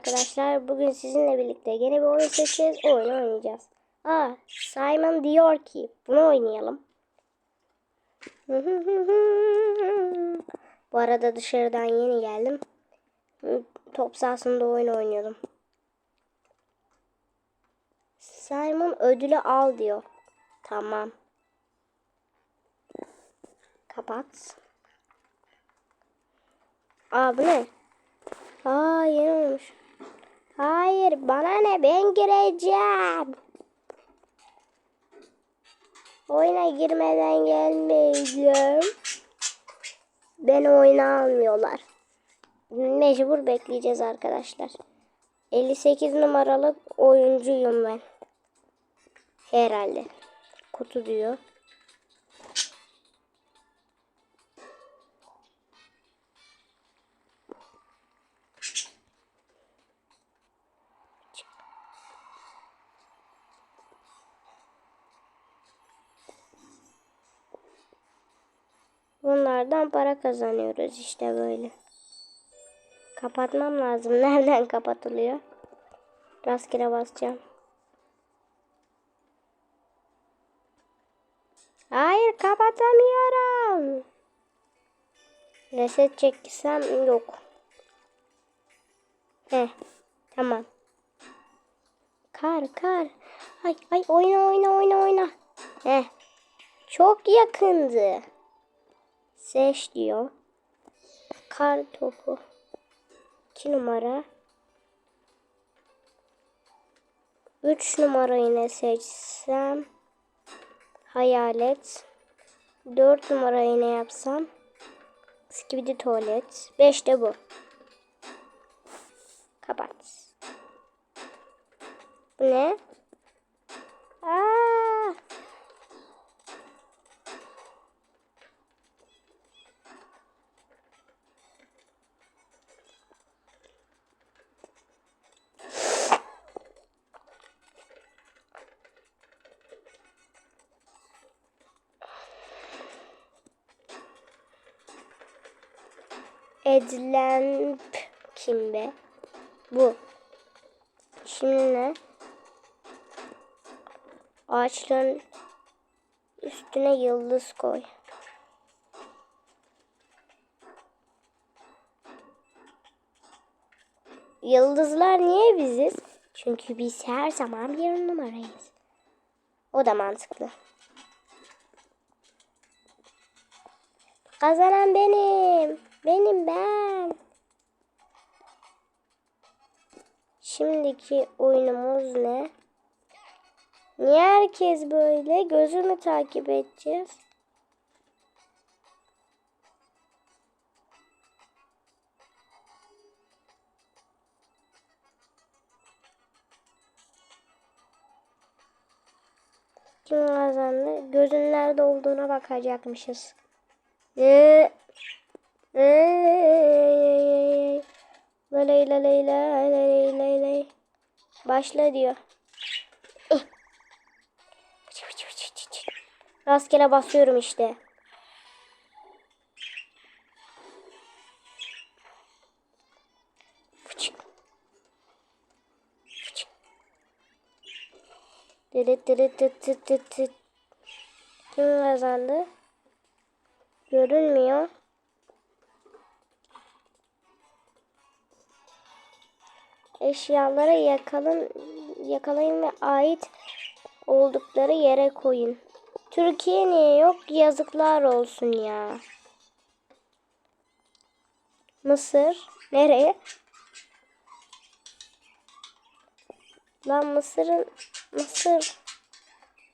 arkadaşlar. Bugün sizinle birlikte yeni bir oyun seçeceğiz. Oyun oynayacağız. Aa, Simon diyor ki bunu oynayalım. Bu arada dışarıdan yeni geldim. Top sahasında oyun oynuyordum. Simon ödülü al diyor. Tamam. Kapat. Aa bu ne? Aa yeni olmuş. Hayır bana ne ben gireceğim. Oyuna girmeden gelmeyeceğim. Beni oyuna almıyorlar. Mecbur bekleyeceğiz arkadaşlar. 58 numaralı oyuncuyum ben. Herhalde. Kutu diyor. Bunlardan para kazanıyoruz işte böyle. Kapatmam lazım. Nereden kapatılıyor? Rastgele basacağım. Hayır kapatamıyorum. Reset çeksem yok. He tamam. Kar kar. Ay ay oyna oyna oyna oyna. He. Çok yakındı. Seç diyor. Kar topu. 2 numara. 3 numarayı ne seçsem? Hayalet. 4 numarayı ne yapsam? Skibidi tuvalet. 5 de bu. Kapat. Bu ne? Aa! Edlemp kim be? Bu. Şimdi ne? Ağaçların üstüne yıldız koy. Yıldızlar niye biziz? Çünkü biz her zaman bir numarayız. O da mantıklı. Kazanan benim. Benim ben. Şimdiki oyunumuz ne? Niye herkes böyle? Gözümü takip edeceğiz. Kim kazandı? Gözün nerede olduğuna bakacakmışız. Ee, Lay lay lay lay lay lay. Başla diyor. Rastgele basıyorum işte. Dırıt dırıt tıt tıt tıt tıt. Kim kazandı? Görünmüyor. Eşyaları yakalın, yakalayın ve ait oldukları yere koyun. Türkiye niye yok? Yazıklar olsun ya. Mısır. Nereye? Lan Mısır'ın Mısır.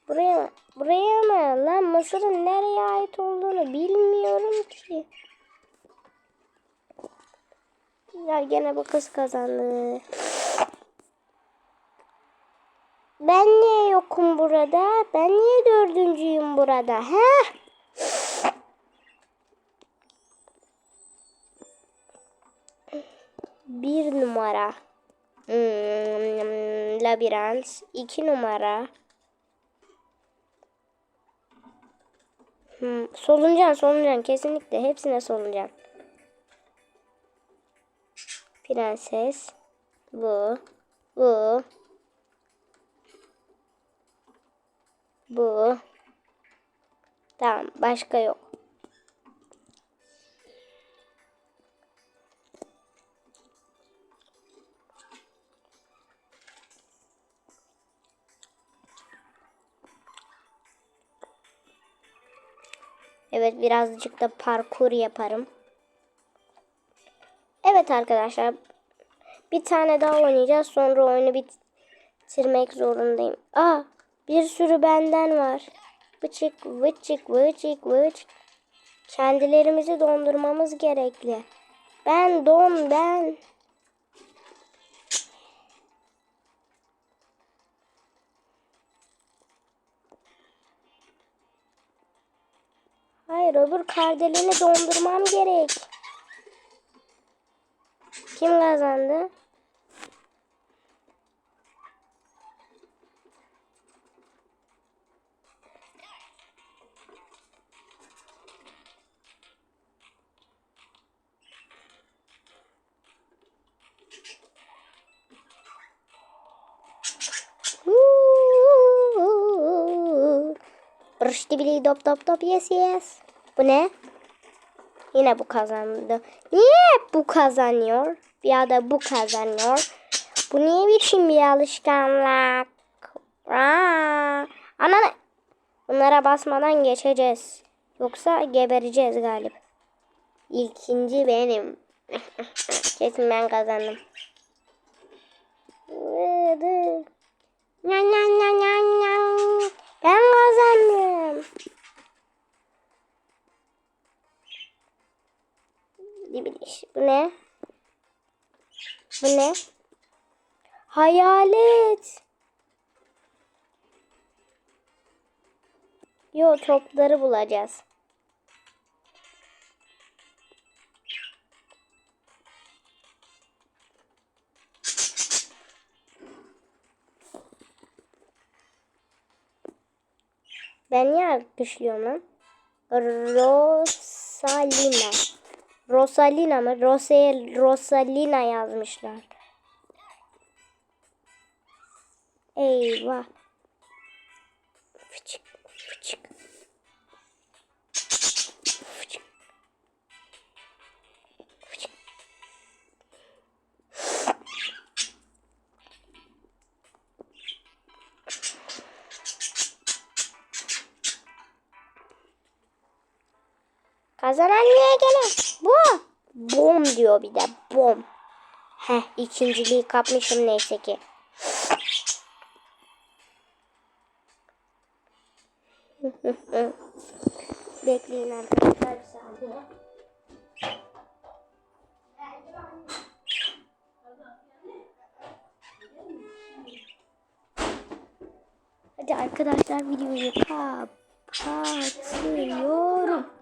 Buraya mı? Buraya mı? Lan Mısır'ın nereye ait olduğunu bilmiyorum ki. Ya gene bu kız kazandı. Ben niye yokum burada? Ben niye dördüncüyüm burada? He? Bir numara. Hmm, labirent. iki numara. Hmm, soluncan soluncan kesinlikle hepsine soluncan. Prenses. Bu. Bu. Bu. Tamam. Başka yok. Evet birazcık da parkur yaparım. Evet arkadaşlar. Bir tane daha oynayacağız. Sonra oyunu bitirmek zorundayım. Aa bir sürü benden var. Vıçık vıçık vıçık vıçık. Kendilerimizi dondurmamız gerekli. Ben don ben. Hayır öbür kardelini dondurmam gerek. Kim kazandı? Brıştı bili dop dop dop yes yes. Bu ne? Yine bu kazandı. Niye bu kazanıyor? Ya da bu kazanıyor. Bu niye biçim bir alışkanlık? Aa, ana Bunlara basmadan geçeceğiz. Yoksa gebereceğiz galip. İlkinci benim. Kesin ben kazandım. Nyan nyan nyan nyan nyan. Ben kazandım. Bu ne? Bu ne? Hayalet. Yo topları bulacağız. Ben niye güçlüyorum lan? Rosalina. Rosalina mı? Rosel, Rosalina yazmışlar. Eyvah. Fıçık. Fıçık. Kazanan niye gene? Bu. Bom diyor bir de. Bom. Heh ikinciliği kapmışım neyse ki. Bekleyin arkadaşlar bir saniye. Hadi arkadaşlar videoyu kapatıyorum.